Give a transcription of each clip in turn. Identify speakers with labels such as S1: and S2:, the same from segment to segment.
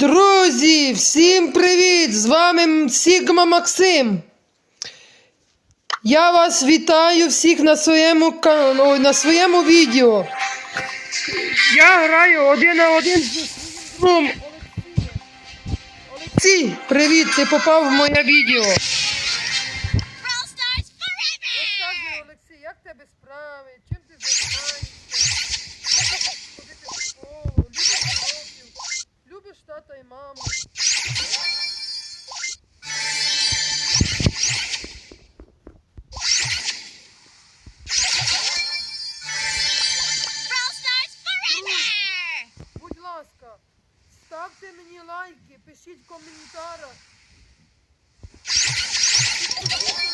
S1: Друзі, всім привіт! З вами Сігма Максим. Я вас вітаю всіх на своєму, ка- на своєму відео. Я граю один на один з Олексій, привіт, ти попав в моє відео. Розказуй, Олексій, як тебе справи? Чим ти займаєшся?
S2: Stars forever!
S1: Будь ласка, ставте мені лайки, пишіть в коментарях.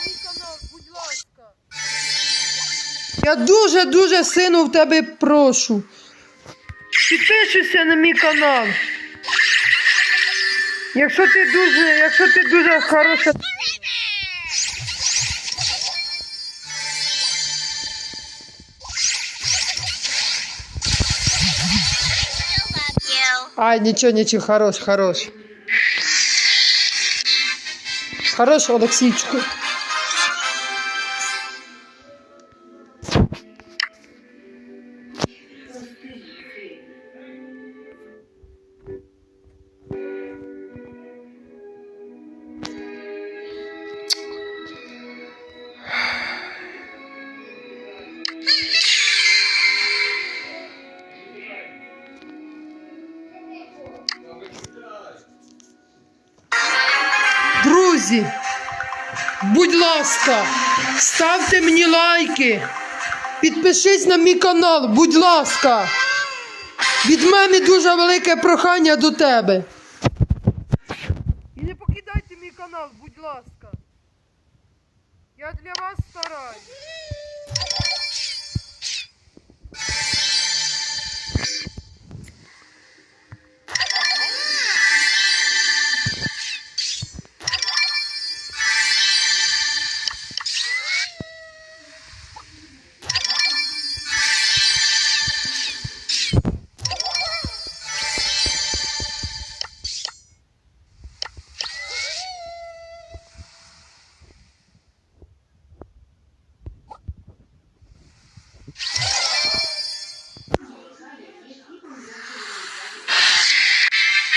S1: Мій канал, будь ласка. Я дуже-дуже сину в тебе прошу. Підпишися на мій канал. Якщо ти дуже, якщо ти дуже хороша.
S2: Still love you.
S1: Ай, нічого, нічого, хорош, хорош. Хорош, Олексійчику. Друзі, будь ласка, ставте мені лайки. Підпишись на мій канал, будь ласка. Від мене дуже велике прохання до тебе.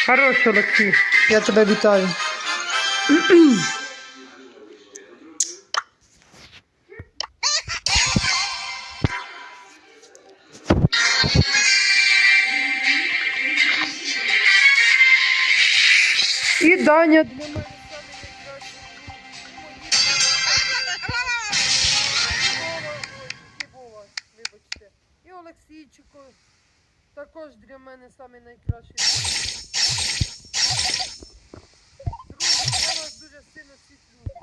S1: Хороший Олексій, я тебе вітаю. І Даня для мене Олексійчику також для мене самий найкращий. Друзі, я вас дуже сильно всіх люблю.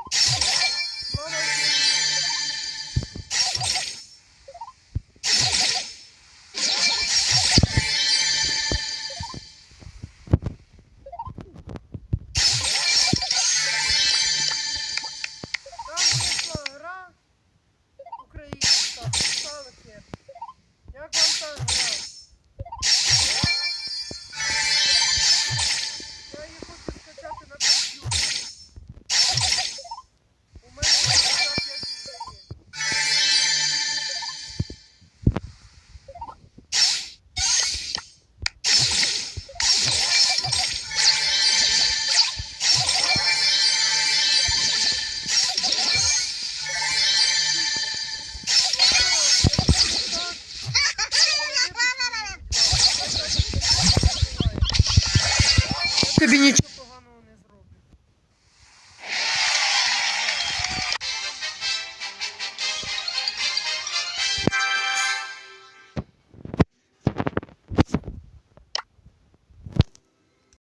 S1: Тобі нічого.